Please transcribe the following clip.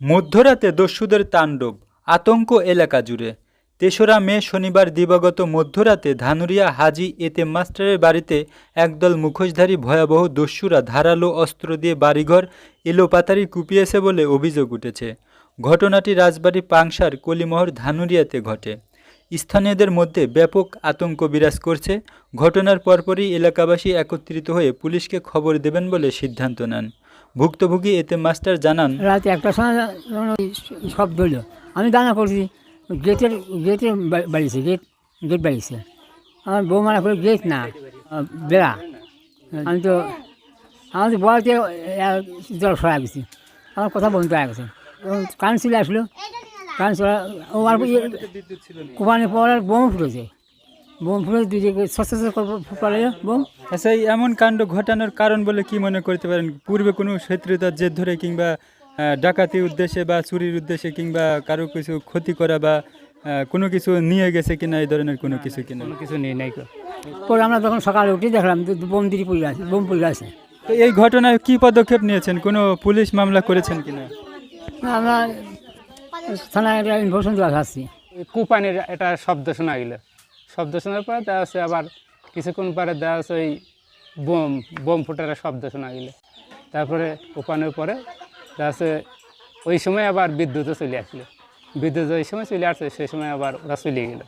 মধ্যরাতে দস্যুদের তাণ্ডব, আতঙ্ক এলাকা জুড়ে। তেসরা মে শনিবার দিবাগত মধ্যরাতে ধানুরিয়া হাজি এতেম মাস্টারের বাড়িতে একদল মুখোশধারী ভয়াবহ দস্যুরা ধারালো অস্ত্র দিয়ে বাড়িঘর এলোপাতারি কুপিয়েছে বলে অভিযোগ উঠেছে। ঘটনাটি রাজবাড়ী পাংশার কলিমহর ধানুরিয়াতে ঘটে। স্থানীয়দের মধ্যে ব্যাপক আতঙ্ক বিরাজ করছে। ঘটনার পরপরই এলাকাবাসী একত্রিত হয়ে পুলিশকে খবর দেবেন বলে সিদ্ধান্ত নেন। ভুক্তভোগী এতেম মাস্টার জানান, রাত একটার সময় শব্দ হলো আমি দানা করছি গেটের গেটে বাড়িছে গেট গেট বাড়িছে। আমার বৌমারা করে গেট না, বেড়া। আমি তো আমার তো বলতে জল সরা গেছি। আমার কথা বন্ধ হয়ে গেছে। কারেন্ট চলে আসলো। কারেন্ট চলে, ও আর কোপানোর পর আর বোম ফুটেছে। Bomb bomb. আচ্ছা এই এমন কাণ্ড ঘটানোর কারণ বলে কি মনে করতে পারেন? পূর্বে কোনো শত্রুতার জেদ ধরে কিংবা ডাকাতির উদ্দেশ্যে বা চুরির উদ্দেশ্যে কিংবা কারও কিছু ক্ষতি করা বা কোনো কিছু নিয়ে গেছে কিনা এই ধরনের কোনো কিছু কিনা? কোনো কিছু নেই নাই পরে আমরা তখন সকালে উঠে দেখলাম যে বোম দিদি পড়ে আছে বোম পড়ে আছে। তো এই ঘটনায় কি পদক্ষেপ নিয়েছেন? কোনো পুলিশ মামলা করেছেন কিনা? আমরা থানায় একটা ইনফরমেশন দেওয়া আসছি কুপানির একটা শব্দ শোনা গেল। শব্দ শোনার পরে দেখা যাচ্ছে আবার কিছুক্ষণ পরে দেখা যাচ্ছে ওই বোম বোম ফুটার শব্দ শোনা গেলে। তারপরে উপানোর পরে দেখা আছে, ওই সময় আবার বিদ্যুৎও চলে আসলো। বিদ্যুৎ ওই সময় চলে আসছে সেই সময় আবার ওরা চলে গেলো।